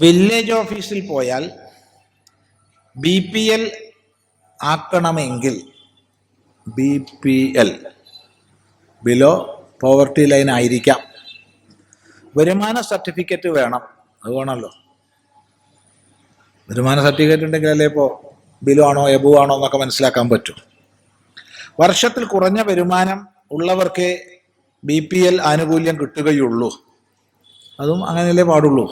Village ഓഫീസിൽ പോയാൽ B P L ആക്കണമെങ്കിൽ B P L below poverty line ആയിരിക്കാം. വരുമാന സർട്ടിഫിക്കറ്റ് വേണം. അത് വേണമല്ലോ. വരുമാന സർട്ടിഫിക്കറ്റ് ഉണ്ടെങ്കിൽ അല്ലേ ഇപ്പോൾ ബിലോ ആണോ എബു ആണോ എന്നൊക്കെ മനസ്സിലാക്കാൻ പറ്റും. വർഷത്തിൽ കുറഞ്ഞ വരുമാനം ഉള്ളവർക്ക് ബി പി എൽ ആനുകൂല്യം കിട്ടുകയുള്ളൂ. അതും അങ്ങനെയല്ലേ പാടുള്ളൂ.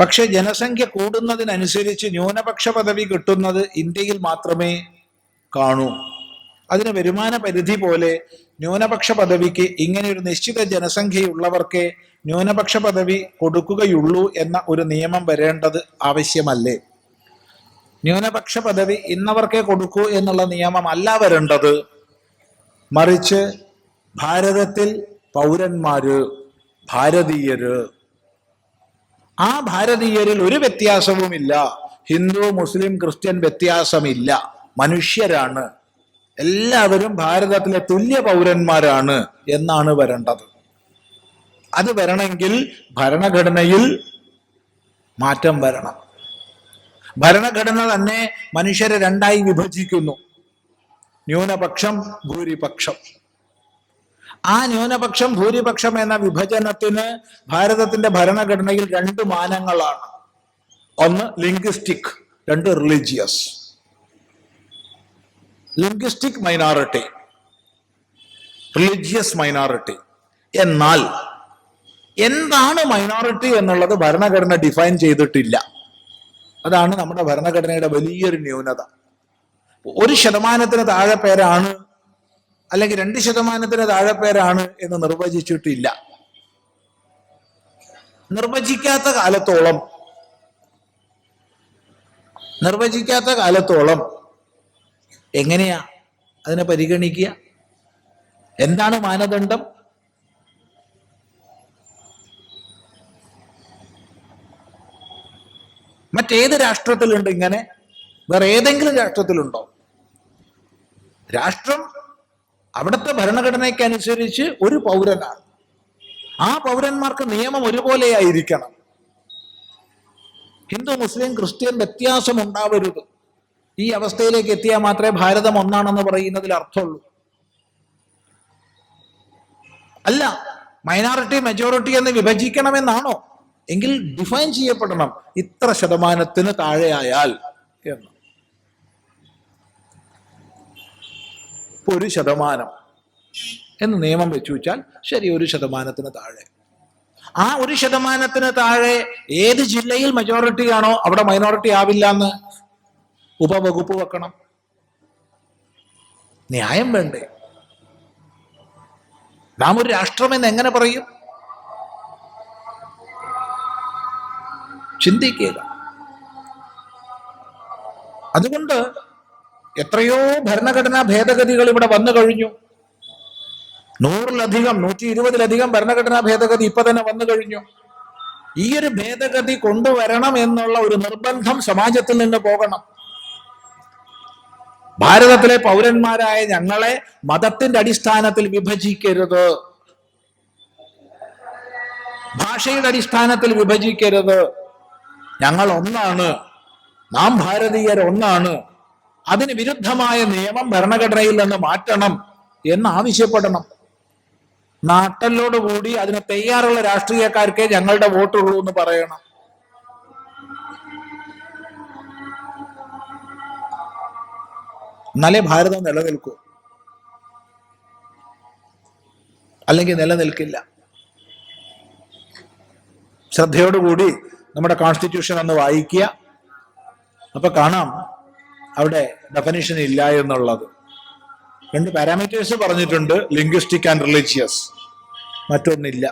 പക്ഷെ ജനസംഖ്യ കൂടുന്നതിനനുസരിച്ച് ന്യൂനപക്ഷ പദവി കിട്ടുന്നത് ഇന്ത്യയിൽ മാത്രമേ കാണൂ. അതിന് വരുമാന പരിധി പോലെ ന്യൂനപക്ഷ പദവിക്ക് ഇങ്ങനെ ഒരു നിശ്ചിത ജനസംഖ്യയുള്ളവർക്കേ ന്യൂനപക്ഷ പദവി കൊടുക്കുകയുള്ളൂ എന്ന ഒരു നിയമം വരേണ്ടത് ആവശ്യമല്ലേ? ന്യൂനപക്ഷ പദവി ഇന്നവർക്കേ കൊടുക്കൂ എന്നുള്ള നിയമമല്ല വരേണ്ടത്. മറിച്ച് ഭാരതത്തിൽ പൗരന്മാര് ഭാരതീയര്. ആ ഭാരതീയരിൽ ഒരു വ്യത്യാസവുമില്ല. ഹിന്ദു മുസ്ലിം ക്രിസ്ത്യൻ വ്യത്യാസമില്ല. മനുഷ്യരാണ്. എല്ലാവരും ഭാരതത്തിലെ തുല്യ പൗരന്മാരാണ് എന്നാണ് വരേണ്ടത്. അത് വരണമെങ്കിൽ ഭരണഘടനയിൽ മാറ്റം വരണം. ഭരണഘടന തന്നെ മനുഷ്യരെ രണ്ടായി വിഭജിക്കുന്നു. ന്യൂനപക്ഷം ഭൂരിപക്ഷം. ആ ന്യൂനപക്ഷം ഭൂരിപക്ഷം എന്ന വിഭജനത്തിന് ഭാരതത്തിന്റെ ഭരണഘടനയിൽ രണ്ട് മാനങ്ങളാണ്. ഒന്ന് ലിംഗ്വിസ്റ്റിക് രണ്ട് religious linguistic minority religious minority എന്നാൽ എന്താണ് മൈനോറിറ്റി എന്നുള്ളത് ഭരണഘടന ഡിഫൈൻ ചെയ്തിട്ടില്ല. അതാണ് നമ്മുടെ ഭരണഘടനയുടെ വലിയൊരു ന്യൂനത. ഒരു ശതമാനത്തിന് താഴെ പേരാണ് അല്ലെങ്കിൽ രണ്ട് ശതമാനത്തിന് താഴെ പേരാണ് എന്ന് നിർവചിച്ചിട്ടില്ല. നിർവചിക്കാത്ത കാലത്തോളം നിർവചിക്കാത്ത കാലത്തോളം എങ്ങനെയാ അതിനെ പരിഗണിക്കുക? എന്താണ് മാനദണ്ഡം? മറ്റേത് രാഷ്ട്രത്തിലുണ്ട് ഇങ്ങനെ വേറെ ഏതെങ്കിലും രാഷ്ട്രത്തിലുണ്ടോ? രാഷ്ട്രം അവിടുത്തെ ഭരണഘടനയ്ക്കനുസരിച്ച് ഒരു പൗരനാണ്. ആ പൗരന്മാർക്ക് നിയമം ഒരുപോലെയായിരിക്കണം. ഹിന്ദു മുസ്ലിം ക്രിസ്ത്യൻ വ്യത്യാസം ഉണ്ടാവരുത്. ഈ അവസ്ഥയിലേക്ക് എത്തിയാൽ മാത്രമേ ഭാരതം ഒന്നാണെന്ന് പറയുന്നതിൽ അർത്ഥമുള്ളൂ. അല്ല മൈനോറിറ്റി മെജോറിറ്റി എന്ന് വിഭജിക്കണമെന്നാണോ? എങ്കിൽ ഡിഫൈൻ ചെയ്യപ്പെടണം. ഇത്ര ശതമാനത്തിന് താഴെയായാൽ എന്ന്. ഒരു ശതമാനം എന്ന് നിയമം വെച്ചു വെച്ചാൽ ശരി ഒരു ശതമാനത്തിന് താഴെ. ആ ഒരു ശതമാനത്തിന് താഴെ ഏത് ജില്ലയിൽ മെജോറിറ്റി ആണോ അവിടെ മൈനോറിറ്റി ആവില്ല എന്ന് ഉപവകുപ്പ് വെക്കണം. ന്യായം വേണ്ടേ? നാം ഒരു രാഷ്ട്രമെന്ന് എങ്ങനെ പറയും? ചിന്തിക്കുക. അതുകൊണ്ട് എത്രയോ ഭരണഘടനാ ഭേദഗതികൾ ഇവിടെ വന്നു കഴിഞ്ഞു. നൂറിലധികം നൂറ്റി ഇരുപതിലധികം ഭരണഘടനാ ഭേദഗതി ഇപ്പൊ തന്നെ വന്നു കഴിഞ്ഞു. ഈ ഒരു ഭേദഗതി കൊണ്ടുവരണം എന്നുള്ള ഒരു നിർബന്ധം സമാജത്തിൽ നിന്ന് പോകണം. ഭാരതത്തിലെ പൗരന്മാരായ ഞങ്ങളെ മതത്തിന്റെ അടിസ്ഥാനത്തിൽ വിഭജിക്കരുത്. ഭാഷയുടെ അടിസ്ഥാനത്തിൽ വിഭജിക്കരുത്. ഞങ്ങൾ ഒന്നാണ്. നാം ഭാരതീയർ ഒന്നാണ്. അതിന് വിരുദ്ധമായ നിയമം ഭരണഘടനയിൽ നിന്ന് മാറ്റണം എന്ന് ആവശ്യപ്പെടണം നാട്ടലോടുകൂടി അതിന് തയ്യാറുള്ള രാഷ്ട്രീയക്കാർക്കേ ഞങ്ങളുടെ വോട്ടുള്ളൂ എന്ന് പറയണം. എന്നാലേ ഭാരതം നിലനിൽക്കൂ. അല്ലെങ്കിൽ നിലനിൽക്കില്ല. ശ്രദ്ധയോടുകൂടി നമ്മുടെ കോൺസ്റ്റിറ്റ്യൂഷൻ ഒന്ന് വായിക്കുക. അപ്പൊ കാണാം. അവിടെ ഡെഫനിഷൻ ഇല്ല എന്നുള്ളത്. രണ്ട് പാരാമീറ്റേഴ്സ് പറഞ്ഞിട്ടുണ്ട് ലിംഗ്വിസ്റ്റിക് ആൻഡ് റിലീജിയസ് മറ്റൊന്നില്ല.